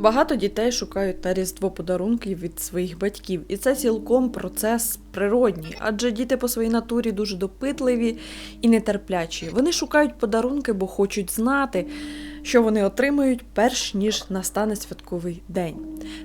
Багато дітей шукають на різдво подарунків від своїх батьків, і це цілком процес природній, адже діти по своїй натурі дуже допитливі і нетерплячі. Вони шукають подарунки, бо хочуть знати, що вони отримають, перш ніж настане святковий день.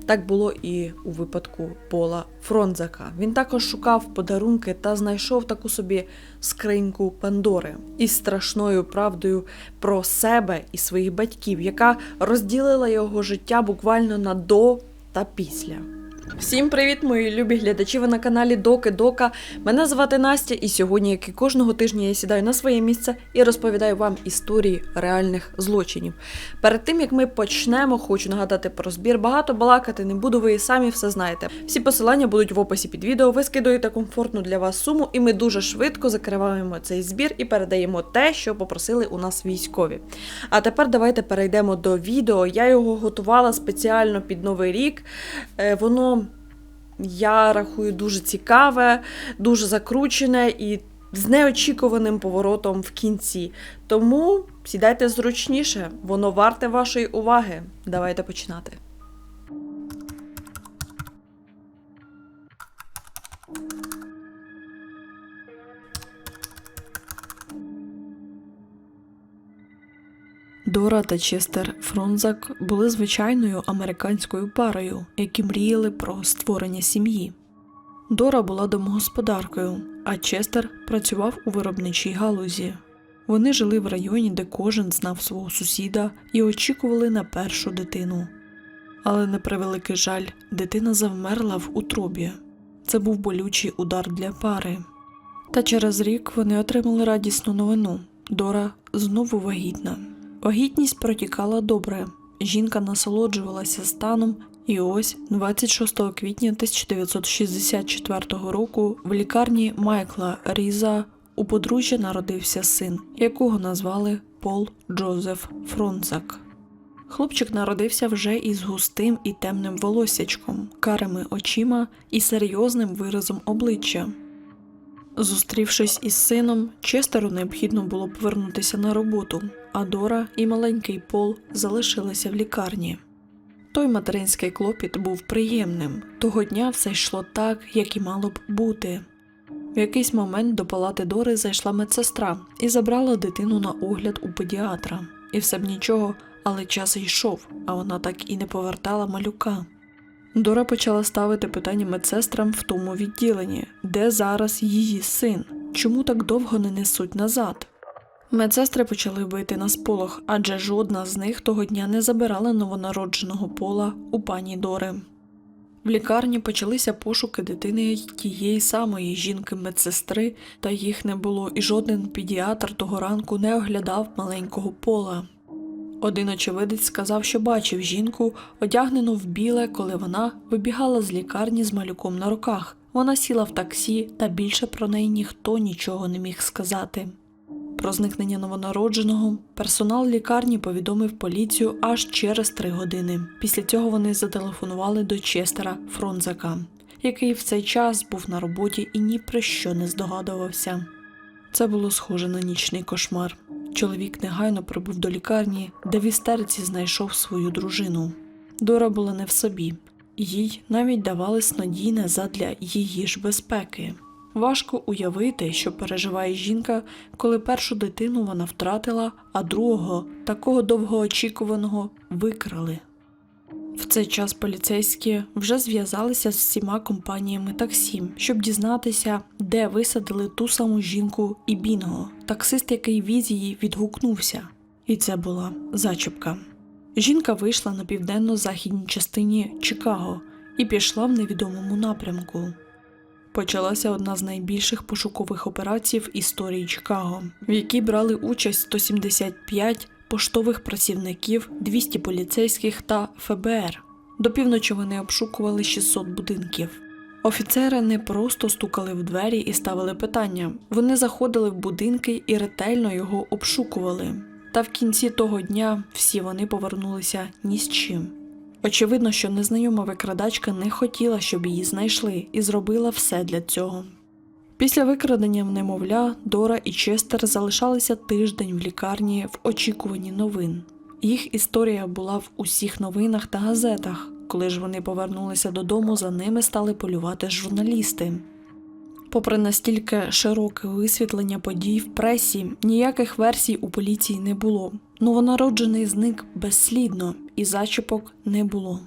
Так було і у випадку Пола Фронзака. Він також шукав подарунки та знайшов таку собі скриньку Пандори із страшною правдою про себе і своїх батьків, яка розділила його життя буквально на до та після. Всім привіт, мої любі глядачі! Ви на каналі Доки Дока. Мене звати Настя, і сьогодні, як і кожного тижня, я сідаю на своє місце і розповідаю вам історії реальних злочинів. Перед тим як ми почнемо, хочу нагадати про збір. Багато балакати не буду, ви і самі все знаєте. Всі посилання будуть в описі під відео. Ви скидуєте комфортну для вас суму, і ми дуже швидко закриваємо цей збір і передаємо те, що попросили у нас військові. А тепер давайте перейдемо до відео. Я його готувала спеціально під новий рік. Е, Воно я рахую дуже цікаве, дуже закручене і з неочікуваним поворотом в кінці. Тому сідайте зручніше, воно варте вашої уваги. Давайте починати. Дора та Честер Фронзак були звичайною американською парою, які мріяли про створення сім'ї. Дора була домогосподаркою, а Честер працював у виробничій галузі. Вони жили в районі, де кожен знав свого сусіда і очікували на першу дитину. Але на превеликий жаль, дитина завмерла в утробі. Це був болючий удар для пари. Та через рік вони отримали радісну новину. Дора знову вагітна. Вагітність протікала добре. Жінка насолоджувалася станом, і ось 26 квітня 1964 року в лікарні Майкла Різа у подружжя народився син, якого назвали Пол Джозеф Фронзак. Хлопчик народився вже із густим і темним волоссячком, карими очима і серйозним виразом обличчя. Зустрівшись із сином, Честеру необхідно було повернутися на роботу, а Дора і маленький Пол залишилися в лікарні. Той материнський клопіт був приємним. Того дня все йшло так, як і мало б бути. В якийсь момент до палати Дори зайшла медсестра і забрала дитину на огляд у педіатра. І все б нічого, але час йшов, а вона так і не повертала малюка. Дора почала ставити питання медсестрам в тому відділенні, де зараз її син, чому так довго не несуть назад. Медсестри почали бити на сполох, адже жодна з них того дня не забирала новонародженого пола у пані Дори. В лікарні почалися пошуки дитини тієї самої жінки-медсестри, та їх не було, і жоден педіатр того ранку не оглядав маленького пола. Один очевидець сказав, що бачив жінку, одягнену в біле, коли вона вибігала з лікарні з малюком на руках. Вона сіла в таксі, та більше про неї ніхто нічого не міг сказати. Про зникнення новонародженого персонал лікарні повідомив поліцію аж через три години. Після цього вони зателефонували до Честера Фронзака, який в цей час був на роботі і ні про що не здогадувався. Це було схоже на нічний кошмар. Чоловік негайно прибув до лікарні, де в істериці знайшов свою дружину. Дора була не в собі, їй навіть давали снодійне задля її ж безпеки. Важко уявити, що переживає жінка, коли першу дитину вона втратила, а другого, такого довгоочікуваного, викрали. В цей час поліцейські вже зв'язалися з всіма компаніями таксі, щоб дізнатися, де висадили ту саму жінку і Бінго. Таксист, який віз її, відгукнувся. І це була зачіпка. Жінка вийшла на південно-західній частині Чикаго і пішла в невідомому напрямку. Почалася одна з найбільших пошукових операцій в історії Чикаго, в якій брали участь 175 поштових працівників, 200 поліцейських та ФБР. До півночі вони обшукували 600 будинків. Офіцери не просто стукали в двері і ставили питання, вони заходили в будинки і ретельно його обшукували. Та в кінці того дня всі вони повернулися ні з чим. Очевидно, що незнайома викрадачка не хотіла, щоб її знайшли, і зробила все для цього. Після викрадення немовля Дора і Честер залишалися тиждень в лікарні в очікуванні новин. Їх історія була в усіх новинах та газетах. Коли ж вони повернулися додому, за ними стали полювати журналісти. Попри настільки широке висвітлення подій в пресі, ніяких версій у поліції не було. Новонароджений зник безслідно, і зачіпок не було.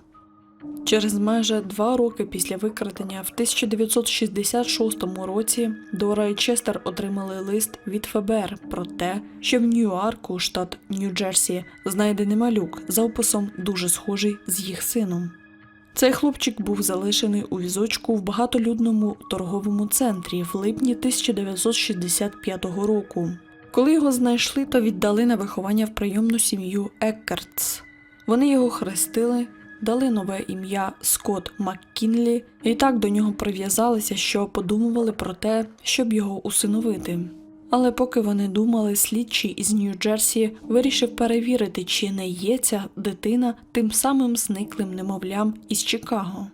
Через майже два роки після викрадення в 1966 році Дора і Честер отримали лист від ФБР про те, що в Нью-Арку, штат Нью-Джерсі, знайдений малюк за описом дуже схожий з їх сином. Цей хлопчик був залишений у візочку в багатолюдному торговому центрі в липні 1965 року. Коли його знайшли, то віддали на виховання в прийомну сім'ю Еккертс. Вони його хрестили, дали нове ім'я Скотт Маккінлі і так до нього прив'язалися, що подумували про те, щоб його усиновити. Але поки вони думали, слідчий із Нью-Джерсі вирішив перевірити, чи не є ця дитина тим самим зниклим немовлям із Чикаго.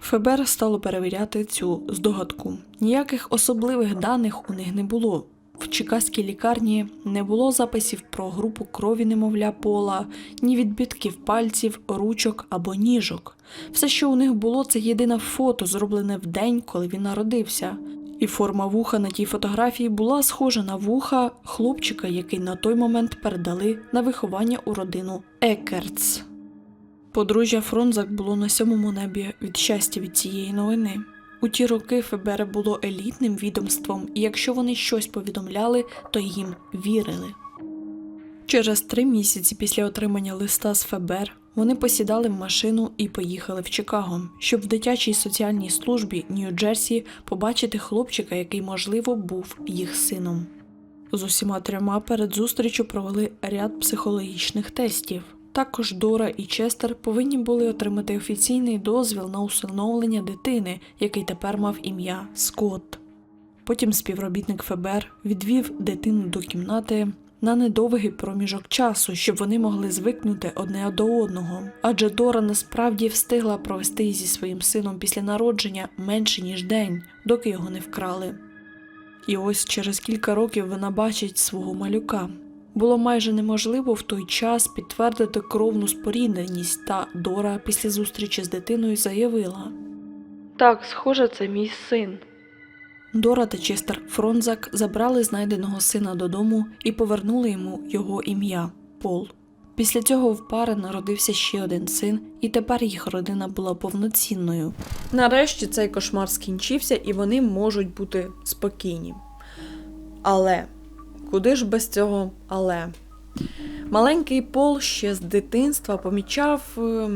ФБР стало перевіряти цю здогадку. Ніяких особливих даних у них не було. В чикаській лікарні не було записів про групу крові немовля пола, ні відбитків пальців, ручок або ніжок. Все, що у них було, це єдине фото, зроблене в день, коли він народився. І форма вуха на тій фотографії була схожа на вуха хлопчика, який на той момент передали на виховання у родину Екертс. Подружжя Фронзак було на сьомому небі від щастя від цієї новини. У ті роки ФБР було елітним відомством, і якщо вони щось повідомляли, то їм вірили. Через три місяці після отримання листа з ФБР вони посідали в машину і поїхали в Чикаго, щоб в дитячій соціальній службі Нью-Джерсі побачити хлопчика, який, можливо, був їх сином. З усіма трьома перед зустрічю провели ряд психологічних тестів. Також Дора і Честер повинні були отримати офіційний дозвіл на усиновлення дитини, який тепер мав ім'я Скотт. Потім співробітник ФБР відвів дитину до кімнати на недовгий проміжок часу, щоб вони могли звикнути одне до одного. Адже Дора насправді встигла провести зі своїм сином після народження менше ніж день, доки його не вкрали. І ось через кілька років вона бачить свого малюка. Було майже неможливо в той час підтвердити кровну спорідненість, та Дора після зустрічі з дитиною заявила: Так, схоже, це мій син. Дора та Честер Фронзак забрали знайденого сина додому і повернули йому його ім'я Пол. Після цього в пари народився ще один син, і тепер їх родина була повноцінною. Нарешті цей кошмар скінчився і вони можуть бути спокійні. Але куди ж без цього але? Маленький Пол ще з дитинства помічав е,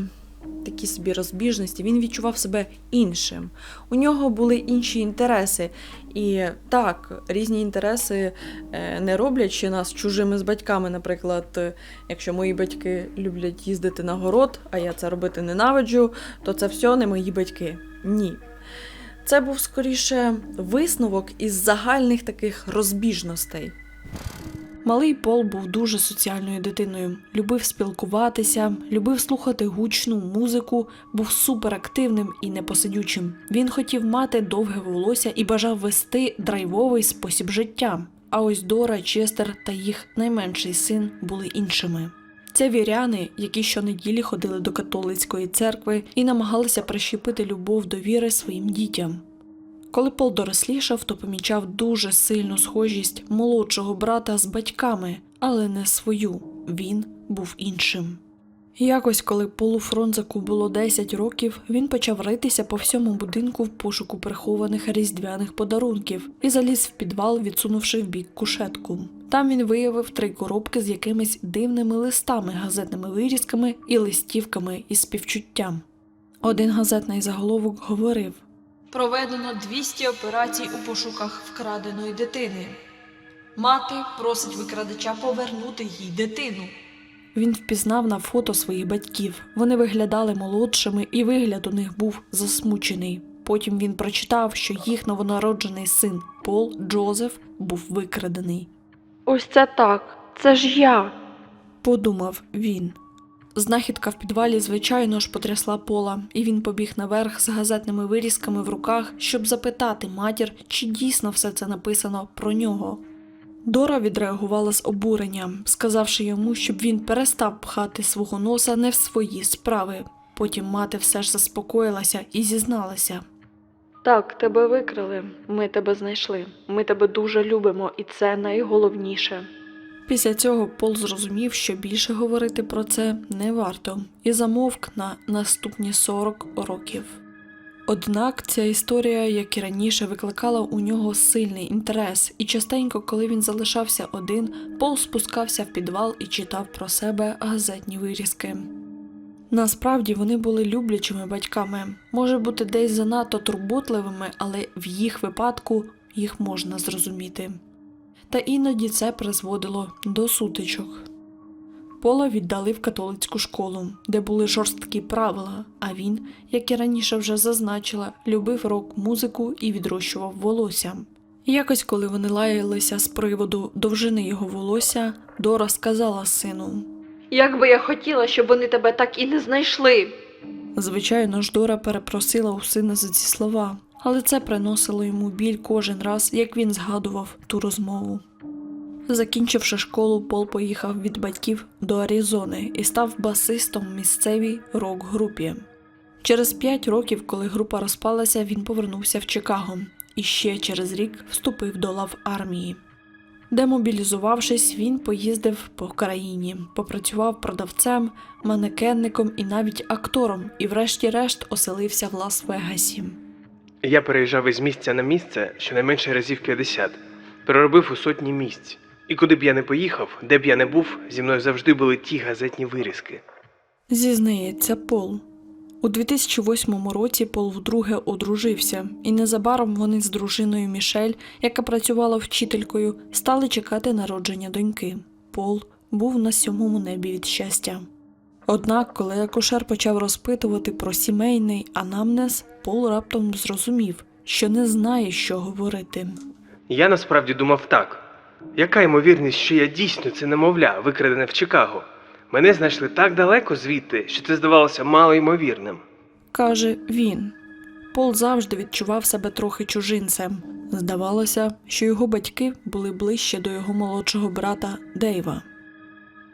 такі собі розбіжності. Він відчував себе іншим. У нього були інші інтереси. І так, різні інтереси е, не роблять ще нас чужими з батьками. Наприклад, е, якщо мої батьки люблять їздити на город, а я це робити ненавиджу, то це все не мої батьки. Ні. Це був скоріше висновок із загальних таких розбіжностей. Малий Пол був дуже соціальною дитиною, любив спілкуватися, любив слухати гучну музику, був суперактивним і непосидючим. Він хотів мати довге волосся і бажав вести драйвовий спосіб життя. А ось Дора, Честер та їх найменший син були іншими. Це віряни, які щонеділі ходили до католицької церкви і намагалися прищепити любов до віри своїм дітям. Коли Пол дорослішав, то помічав дуже сильну схожість молодшого брата з батьками, але не свою. Він був іншим. Якось, коли Полу Фронзаку було 10 років, він почав ритися по всьому будинку в пошуку прихованих різдвяних подарунків і заліз в підвал, відсунувши в бік кушетку. Там він виявив три коробки з якимись дивними листами, газетними вирізками і листівками із співчуттям. Один газетний заголовок говорив. Проведено 200 операцій у пошуках вкраденої дитини. Мати просить викрадача повернути їй дитину. Він впізнав на фото своїх батьків. Вони виглядали молодшими, і вигляд у них був засмучений. Потім він прочитав, що їх новонароджений син Пол Джозеф був викрадений. Ось це так. Це ж я. Подумав він. Знахідка в підвалі, звичайно ж, потрясла пола, і він побіг наверх з газетними вирізками в руках, щоб запитати матір, чи дійсно все це написано про нього. Дора відреагувала з обуренням, сказавши йому, щоб він перестав пхати свого носа не в свої справи. Потім мати все ж заспокоїлася і зізналася. Так, тебе викрили. Ми тебе знайшли. Ми тебе дуже любимо, і це найголовніше. Після цього Пол зрозумів, що більше говорити про це не варто, і замовк на наступні 40 років. Однак ця історія, як і раніше, викликала у нього сильний інтерес, і частенько, коли він залишався один, Пол спускався в підвал і читав про себе газетні вирізки. Насправді вони були люблячими батьками, може бути десь занадто турботливими, але в їх випадку їх можна зрозуміти. Та іноді це призводило до сутичок. Пола віддали в католицьку школу, де були жорсткі правила, а він, як і раніше вже зазначила, любив рок-музику і відрощував волосся. Якось, коли вони лаялися з приводу довжини його волосся, Дора сказала сину. Як би я хотіла, щоб вони тебе так і не знайшли. Звичайно ж, Дора перепросила у сина за ці слова, але це приносило йому біль кожен раз, як він згадував ту розмову. Закінчивши школу, Пол поїхав від батьків до Аризони і став басистом в місцевій рок-групі. Через п'ять років, коли група розпалася, він повернувся в Чикаго і ще через рік вступив до лав армії. Демобілізувавшись, він поїздив по країні, попрацював продавцем, манекенником і навіть актором, і врешті-решт оселився в Лас-Вегасі. Я переїжджав із місця на місце щонайменше разів 50, переробив у сотні місць. І куди б я не поїхав, де б я не був, зі мною завжди були ті газетні вирізки. Зізнається Пол. У 2008 році Пол вдруге одружився, і незабаром вони з дружиною Мішель, яка працювала вчителькою, стали чекати народження доньки. Пол був на сьомому небі від щастя. Однак, коли акушер почав розпитувати про сімейний анамнез, Пол раптом зрозумів, що не знає, що говорити. Я насправді думав так: яка ймовірність, що я дійсно це немовля, викрадене в Чикаго? Мене знайшли так далеко звідти, що це здавалося малоймовірним. каже він. Пол завжди відчував себе трохи чужинцем. Здавалося, що його батьки були ближче до його молодшого брата Дейва.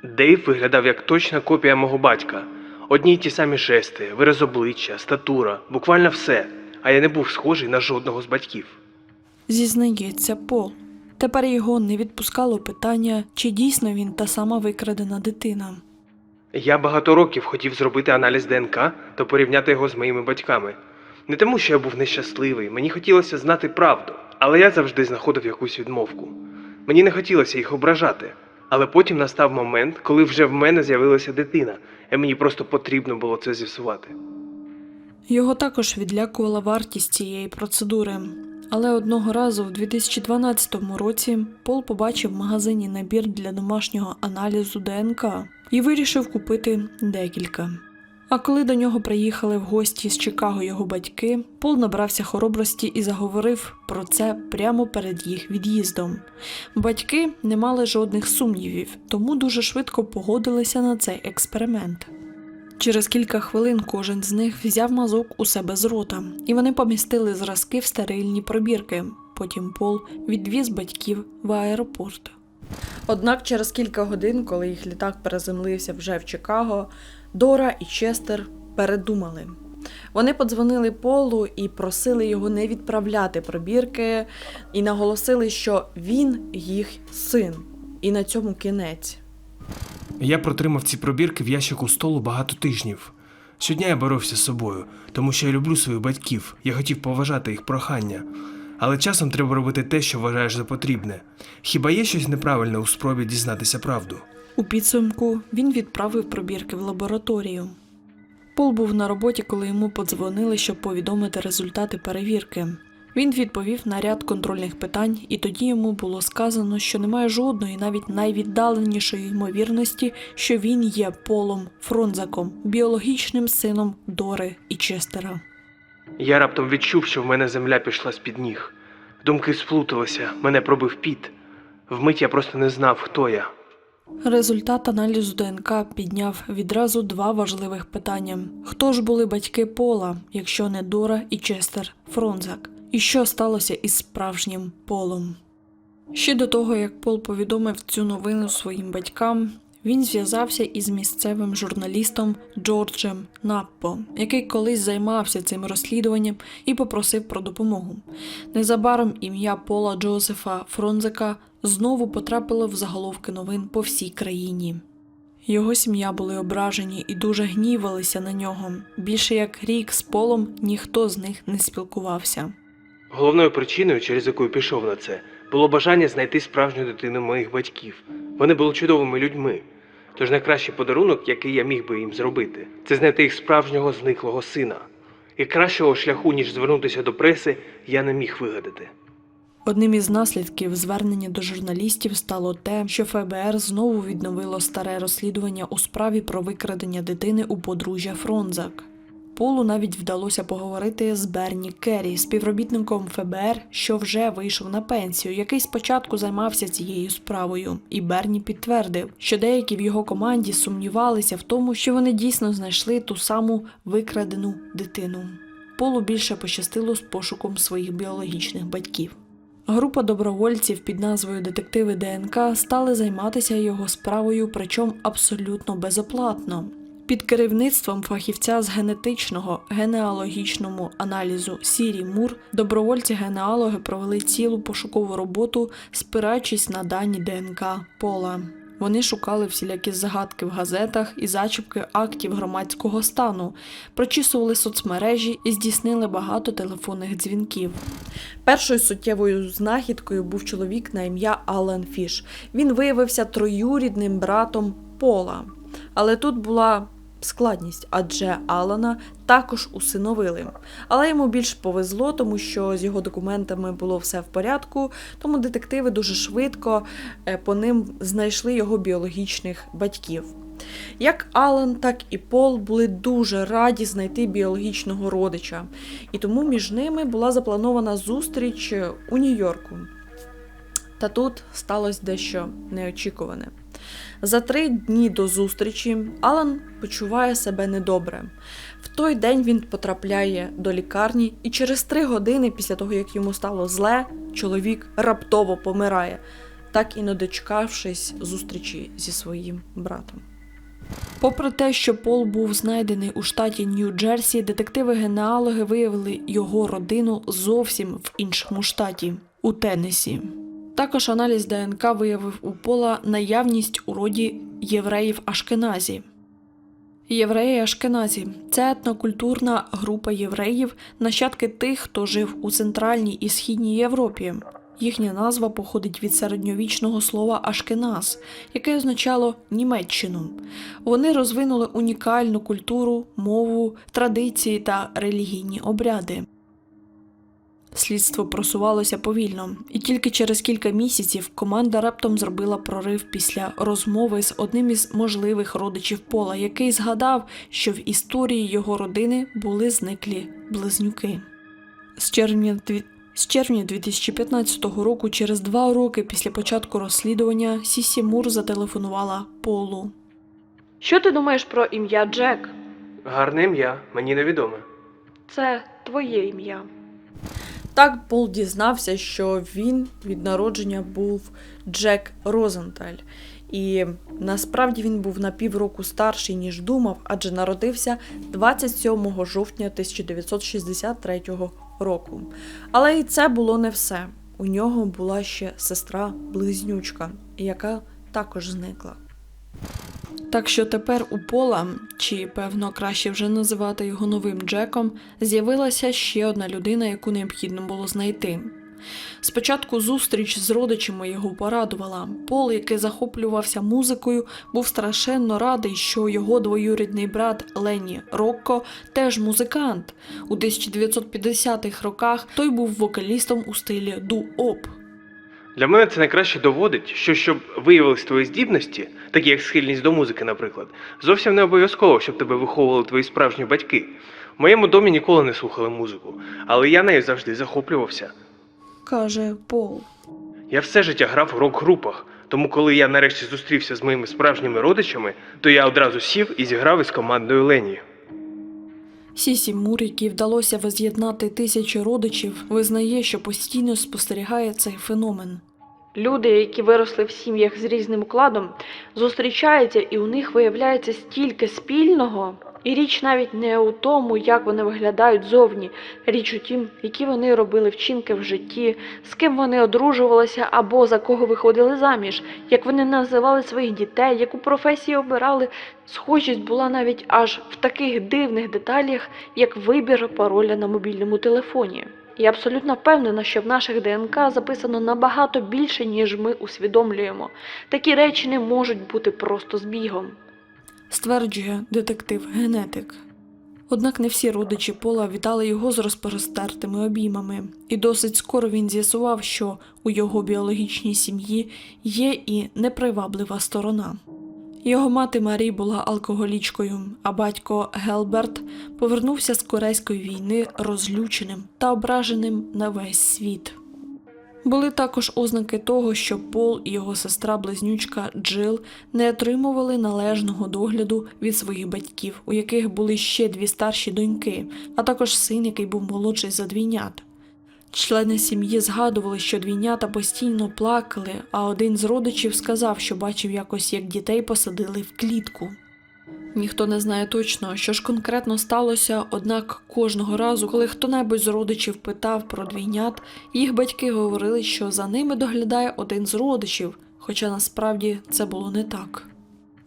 Дейв виглядав як точна копія мого батька. Одні й ті самі жести, вираз обличчя, статура, буквально все. А я не був схожий на жодного з батьків. Зізнається Пол. Тепер його не відпускало питання, чи дійсно він та сама викрадена дитина. Я багато років хотів зробити аналіз ДНК та порівняти його з моїми батьками. Не тому, що я був нещасливий, мені хотілося знати правду, але я завжди знаходив якусь відмовку. Мені не хотілося їх ображати. Але потім настав момент, коли вже в мене з'явилася дитина, і мені просто потрібно було це з'ясувати. Його також відлякувала вартість цієї процедури. Але одного разу в 2012 році Пол побачив в магазині набір для домашнього аналізу ДНК і вирішив купити декілька. А коли до нього приїхали в гості з Чикаго його батьки, Пол набрався хоробрості і заговорив про це прямо перед їх від'їздом. Батьки не мали жодних сумнівів, тому дуже швидко погодилися на цей експеримент. Через кілька хвилин кожен з них взяв мазок у себе з рота, і вони помістили зразки в стерильні пробірки. Потім Пол відвіз батьків в аеропорт. Однак через кілька годин, коли їх літак переземлився вже в Чикаго, Дора і Честер передумали. Вони подзвонили Полу і просили його не відправляти пробірки, і наголосили, що він їх син. І на цьому кінець. Я протримав ці пробірки в ящику столу багато тижнів. Щодня я боровся з собою, тому що я люблю своїх батьків, я хотів поважати їх прохання. Але часом треба робити те, що вважаєш за потрібне. Хіба є щось неправильне у спробі дізнатися правду? У підсумку він відправив пробірки в лабораторію. Пол був на роботі, коли йому подзвонили, щоб повідомити результати перевірки. Він відповів на ряд контрольних питань, і тоді йому було сказано, що немає жодної, навіть найвіддаленішої ймовірності, що він є Полом Фронзаком, біологічним сином Дори і Честера. Я раптом відчув, що в мене земля пішла з-під ніг. Думки сплуталися, мене пробив піт. Вмить я просто не знав, хто я. Результат аналізу ДНК підняв відразу два важливих питання: хто ж були батьки Пола, якщо не Дора і Честер Фронзак? І що сталося із справжнім полом? Ще до того, як Пол повідомив цю новину своїм батькам, він зв'язався із місцевим журналістом Джорджем Наппо, який колись займався цим розслідуванням і попросив про допомогу. Незабаром ім'я Пола Джозефа Фронзека знову потрапило в заголовки новин по всій країні. Його сім'я були ображені і дуже гнівалися на нього. Більше як рік з Полом ніхто з них не спілкувався. Головною причиною, через яку пішов на це, було бажання знайти справжню дитину моїх батьків. Вони були чудовими людьми. Тож найкращий подарунок, який я міг би їм зробити, це знайти їх справжнього зниклого сина. І кращого шляху, ніж звернутися до преси, я не міг вигадати. Одним із наслідків звернення до журналістів стало те, що ФБР знову відновило старе розслідування у справі про викрадення дитини у подружжя Фронзак. Полу навіть вдалося поговорити з Берні Керрі, співробітником ФБР, що вже вийшов на пенсію, який спочатку займався цією справою. І Берні підтвердив, що деякі в його команді сумнівалися в тому, що вони дійсно знайшли ту саму викрадену дитину. Полу більше пощастило з пошуком своїх біологічних батьків. Група добровольців під назвою Детективи ДНК стали займатися його справою, причому абсолютно безоплатно. Під керівництвом фахівця з генетичного генеалогічному аналізу Сірі Мур добровольці-генеалоги провели цілу пошукову роботу, спираючись на дані ДНК Пола. Вони шукали всілякі загадки в газетах і зачіпки актів громадського стану, прочісували соцмережі і здійснили багато телефонних дзвінків. Першою суттєвою знахідкою був чоловік на ім'я Алан Фіш. Він виявився троюрідним братом Пола. Але тут була складність, адже Алана також усиновили. Але йому більш повезло, тому що з його документами було все в порядку, тому детективи дуже швидко е, по ним знайшли його біологічних батьків. Як Алан, так і Пол були дуже раді знайти біологічного родича, і тому між ними була запланована зустріч у Нью-Йорку. Та тут сталося дещо неочікуване. За три дні до зустрічі Алан почуває себе недобре. В той день він потрапляє до лікарні, і через три години після того, як йому стало зле, чоловік раптово помирає, так і не дочекавшись зустрічі зі своїм братом. Попри те, що Пол був знайдений у штаті Нью-Джерсі, детективи-генеалоги виявили його родину зовсім в іншому штаті у Теннесі. Також аналіз ДНК виявив у Пола наявність у роді євреїв Ашкеназі. Євреї Ашкеназі це етнокультурна група євреїв, нащадки тих, хто жив у Центральній і Східній Європі. Їхня назва походить від середньовічного слова Ашкеназ, яке означало Німеччину. Вони розвинули унікальну культуру, мову, традиції та релігійні обряди. Слідство просувалося повільно, і тільки через кілька місяців команда раптом зробила прорив після розмови з одним із можливих родичів Пола, який згадав, що в історії його родини були зниклі близнюки. З червня дві- з червня 2015 року, через два роки після початку розслідування, Сісі Мур зателефонувала Полу. Що ти думаєш про ім'я Джек? Гарне ім'я, мені невідоме. Це твоє ім'я. Так Пол дізнався, що він від народження був Джек Розенталь. І насправді він був на півроку старший, ніж думав, адже народився 27 жовтня 1963 року. Але і це було не все. У нього була ще сестра-близнючка, яка також зникла. Так що тепер у Пола, чи певно краще вже називати його новим Джеком, з'явилася ще одна людина, яку необхідно було знайти. Спочатку зустріч з родичами його порадувала. Пол, який захоплювався музикою, був страшенно радий, що його двоюрідний брат Ленні Рокко теж музикант. У 1950-х роках той був вокалістом у стилі ду-оп. Для мене це найкраще доводить, що щоб виявились твої здібності, такі як схильність до музики, наприклад, зовсім не обов'язково, щоб тебе виховували твої справжні батьки. В моєму домі ніколи не слухали музику, але я нею завжди захоплювався. каже Пол. Я все життя грав у рок-групах, тому коли я нарешті зустрівся з моїми справжніми родичами, то я одразу сів і зіграв із командою Лені. Сісі Мур, якій вдалося воз'єднати тисячі родичів, визнає, що постійно спостерігає цей феномен. Люди, які виросли в сім'ях з різним укладом, зустрічаються і у них виявляється стільки спільного. І річ навіть не у тому, як вони виглядають зовні, річ у тім, які вони робили вчинки в житті, з ким вони одружувалися або за кого виходили заміж, як вони називали своїх дітей, яку професію обирали. Схожість була навіть аж в таких дивних деталях, як вибір пароля на мобільному телефоні. Я абсолютно впевнена, що в наших ДНК записано набагато більше, ніж ми усвідомлюємо. Такі речі не можуть бути просто збігом. стверджує детектив-генетик. Однак не всі родичі Пола вітали його з розпростертими обіймами, і досить скоро він з'ясував, що у його біологічній сім'ї є і неприваблива сторона. Його мати Марі була алкоголічкою, а батько Гелберт повернувся з Корейської війни розлюченим та ображеним на весь світ. Були також ознаки того, що Пол і його сестра-близнючка Джил не отримували належного догляду від своїх батьків, у яких були ще дві старші доньки, а також син, який був молодший за двійнят. Члени сім'ї згадували, що двійнята постійно плакали, а один з родичів сказав, що бачив якось, як дітей посадили в клітку. Ніхто не знає точно, що ж конкретно сталося, однак кожного разу, коли хто-небудь з родичів питав про двійнят, їх батьки говорили, що за ними доглядає один з родичів, хоча насправді це було не так.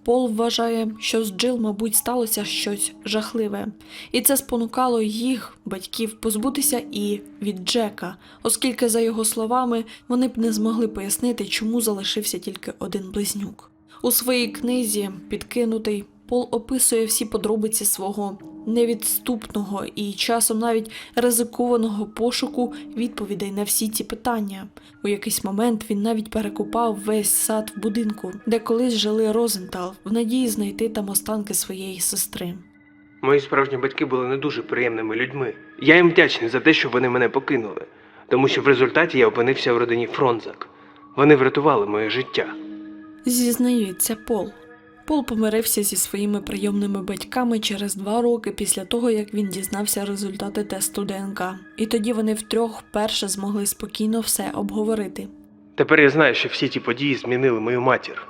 Пол вважає, що з Джил, мабуть, сталося щось жахливе, і це спонукало їх, батьків, позбутися і від Джека, оскільки, за його словами, вони б не змогли пояснити, чому залишився тільки один близнюк. У своїй книзі Підкинутий Пол описує всі подробиці свого невідступного і часом навіть ризикованого пошуку відповідей на всі ці питання. У якийсь момент він навіть перекопав весь сад в будинку, де колись жили Розентал, в надії знайти там останки своєї сестри. Мої справжні батьки були не дуже приємними людьми. Я їм вдячний за те, що вони мене покинули, тому що в результаті я опинився в родині Фронзак. Вони врятували моє життя. Зізнається Пол. Пол помирився зі своїми прийомними батьками через два роки після того, як він дізнався результати тесту ДНК, і тоді вони втрьох вперше змогли спокійно все обговорити. Тепер я знаю, що всі ті події змінили мою матір.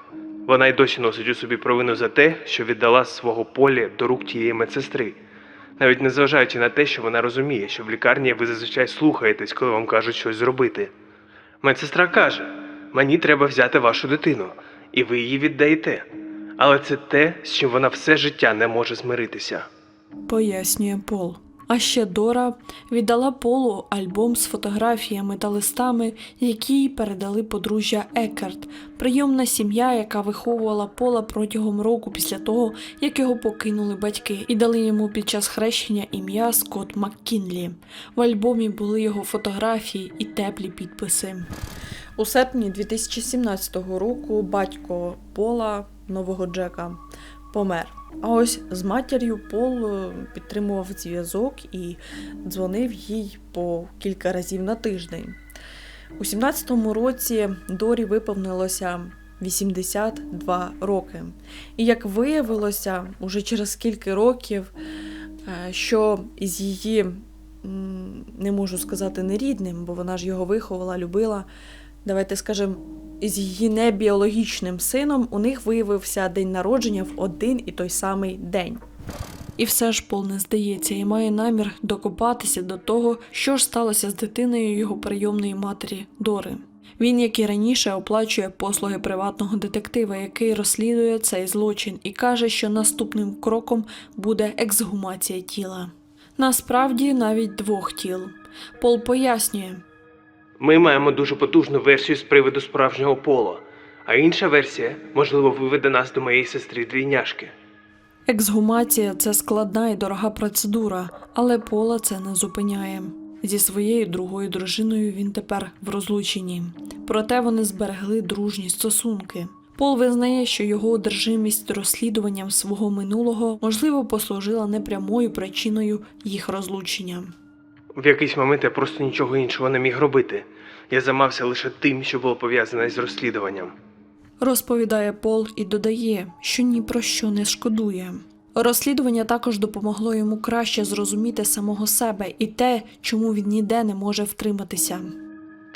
Вона й досі носить у собі провину за те, що віддала свого полі до рук тієї медсестри, навіть незважаючи на те, що вона розуміє, що в лікарні ви зазвичай слухаєтесь, коли вам кажуть щось зробити. Медсестра каже: мені треба взяти вашу дитину, і ви її віддаєте. Але це те, з чим вона все життя не може змиритися. пояснює Пол. А ще Дора віддала Полу альбом з фотографіями та листами, які їй передали подружжя Екерт, прийомна сім'я, яка виховувала Пола протягом року після того, як його покинули батьки, і дали йому під час хрещення ім'я Скотт Маккінлі. В альбомі були його фотографії і теплі підписи. У серпні 2017 року батько Пола, нового Джека, помер. А ось з матір'ю Пол е, підтримував зв'язок і дзвонив їй по кілька разів на тиждень. У 17-му році Дорі виповнилося 82 роки. І як виявилося, уже через кілька років, е, що із її, не можу сказати, нерідним, бо вона ж його виховала, любила, давайте скажемо, із її небіологічним сином у них виявився день народження в один і той самий день. І все ж Пол не здається і має намір докопатися до того, що ж сталося з дитиною його прийомної матері Дори. Він, як і раніше, оплачує послуги приватного детектива, який розслідує цей злочин, і каже, що наступним кроком буде ексгумація тіла. Насправді навіть двох тіл. Пол пояснює, Ми маємо дуже потужну версію з приводу справжнього пола, а інша версія, можливо, виведе нас до моєї сестри двійняшки. Ексгумація це складна і дорога процедура, але Пола це не зупиняє. Зі своєю другою дружиною він тепер в розлученні. Проте вони зберегли дружні стосунки. Пол визнає, що його одержимість розслідуванням свого минулого можливо послужила непрямою причиною їх розлучення. В якийсь момент я просто нічого іншого не міг робити. Я займався лише тим, що було пов'язане з розслідуванням. Розповідає Пол і додає, що ні про що не шкодує. Розслідування також допомогло йому краще зрозуміти самого себе і те, чому він ніде не може втриматися.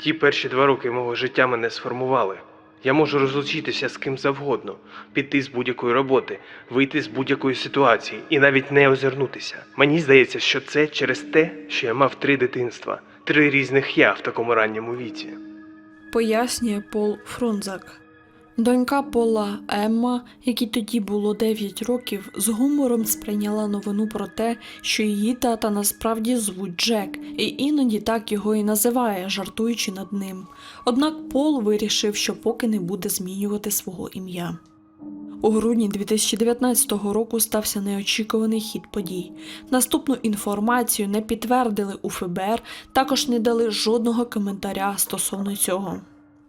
Ті перші два роки мого життя мене сформували. Я можу розлучитися з ким завгодно, піти з будь-якої роботи, вийти з будь-якої ситуації і навіть не озирнутися. Мені здається, що це через те, що я мав три дитинства, три різних я в такому ранньому віці. пояснює Пол Фрунзак. Донька Пола Емма, якій тоді було 9 років, з гумором сприйняла новину про те, що її тата насправді звуть Джек, і іноді так його і називає, жартуючи над ним. Однак Пол вирішив, що поки не буде змінювати свого ім'я. У грудні 2019 року стався неочікуваний хід подій. Наступну інформацію не підтвердили у ФБР, також не дали жодного коментаря стосовно цього.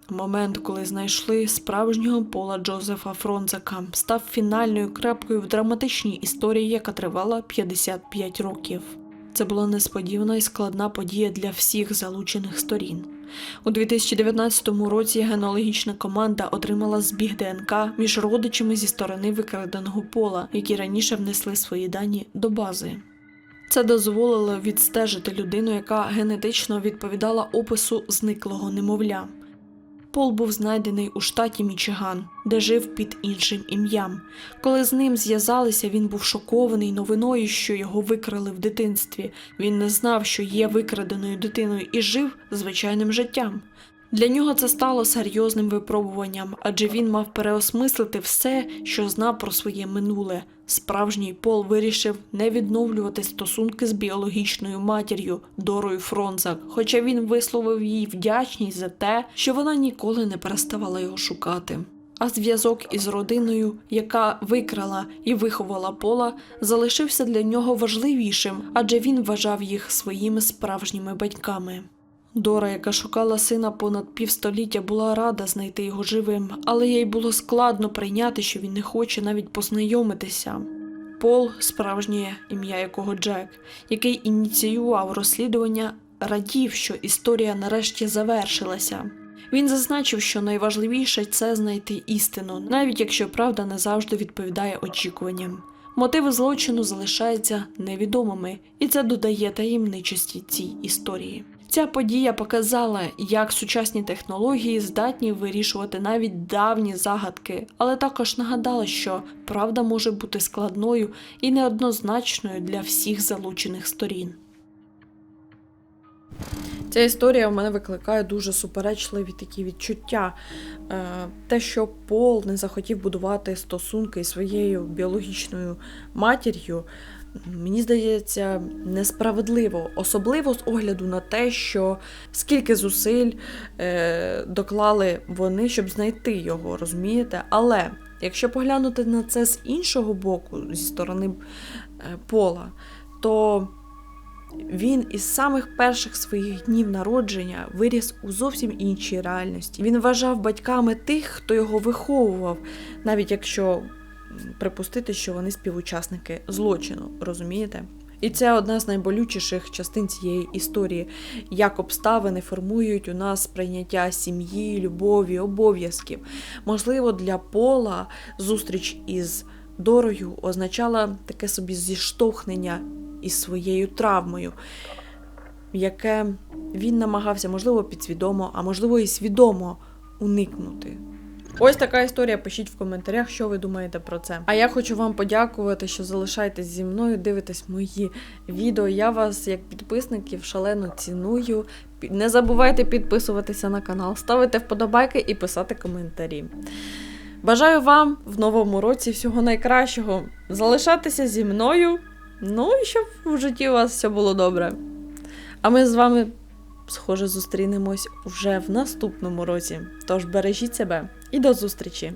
Момент, коли знайшли справжнього пола Джозефа Фронзака, став фінальною крапкою в драматичній історії, яка тривала 55 років. Це була несподівана і складна подія для всіх залучених сторін. У 2019 році генеалогічна команда отримала збіг ДНК між родичами зі сторони викраденого пола, які раніше внесли свої дані до бази. Це дозволило відстежити людину, яка генетично відповідала опису зниклого немовля. Пол був знайдений у штаті Мічиган, де жив під іншим ім'ям. Коли з ним зв'язалися, він був шокований новиною, що його викрали в дитинстві. Він не знав, що є викраденою дитиною, і жив звичайним життям. Для нього це стало серйозним випробуванням, адже він мав переосмислити все, що знав про своє минуле. Справжній Пол вирішив не відновлювати стосунки з біологічною матір'ю Дорою Фронзак, хоча він висловив їй вдячність за те, що вона ніколи не переставала його шукати. А зв'язок із родиною, яка викрала і виховала Пола, залишився для нього важливішим, адже він вважав їх своїми справжніми батьками. Дора, яка шукала сина понад півстоліття, була рада знайти його живим, але їй було складно прийняти, що він не хоче навіть познайомитися. Пол, справжнє ім'я якого Джек, який ініціював розслідування, радів, що історія нарешті завершилася. Він зазначив, що найважливіше це знайти істину, навіть якщо правда не завжди відповідає очікуванням. Мотиви злочину залишаються невідомими, і це додає таємничості цій історії. Ця подія показала, як сучасні технології здатні вирішувати навіть давні загадки, але також нагадала, що правда може бути складною і неоднозначною для всіх залучених сторін. Ця історія в мене викликає дуже суперечливі такі відчуття. Е, Те, що Пол не захотів будувати стосунки із своєю біологічною матір'ю, мені здається, несправедливо, особливо з огляду на те, що скільки зусиль е, доклали вони, щоб знайти його, розумієте? Але якщо поглянути на це з іншого боку, зі сторони е, Пола, то він із самих перших своїх днів народження виріс у зовсім іншій реальності. Він вважав батьками тих, хто його виховував, навіть якщо припустити, що вони співучасники злочину, розумієте? І це одна з найболючіших частин цієї історії, як обставини формують у нас сприйняття сім'ї, любові, обов'язків. Можливо, для Пола зустріч із Дорою означала таке собі зіштовхнення із своєю травмою, яке він намагався, можливо, підсвідомо, а можливо, і свідомо уникнути. Ось така історія. Пишіть в коментарях, що ви думаєте про це. А я хочу вам подякувати, що залишаєтесь зі мною, дивитесь мої відео. Я вас, як підписників, шалено ціную. Не забувайте підписуватися на канал, ставити вподобайки і писати коментарі. Бажаю вам в новому році всього найкращого. Залишатися зі мною. Ну і щоб в житті у вас все було добре. А ми з вами, схоже, зустрінемось вже в наступному році. Тож бережіть себе і до зустрічі!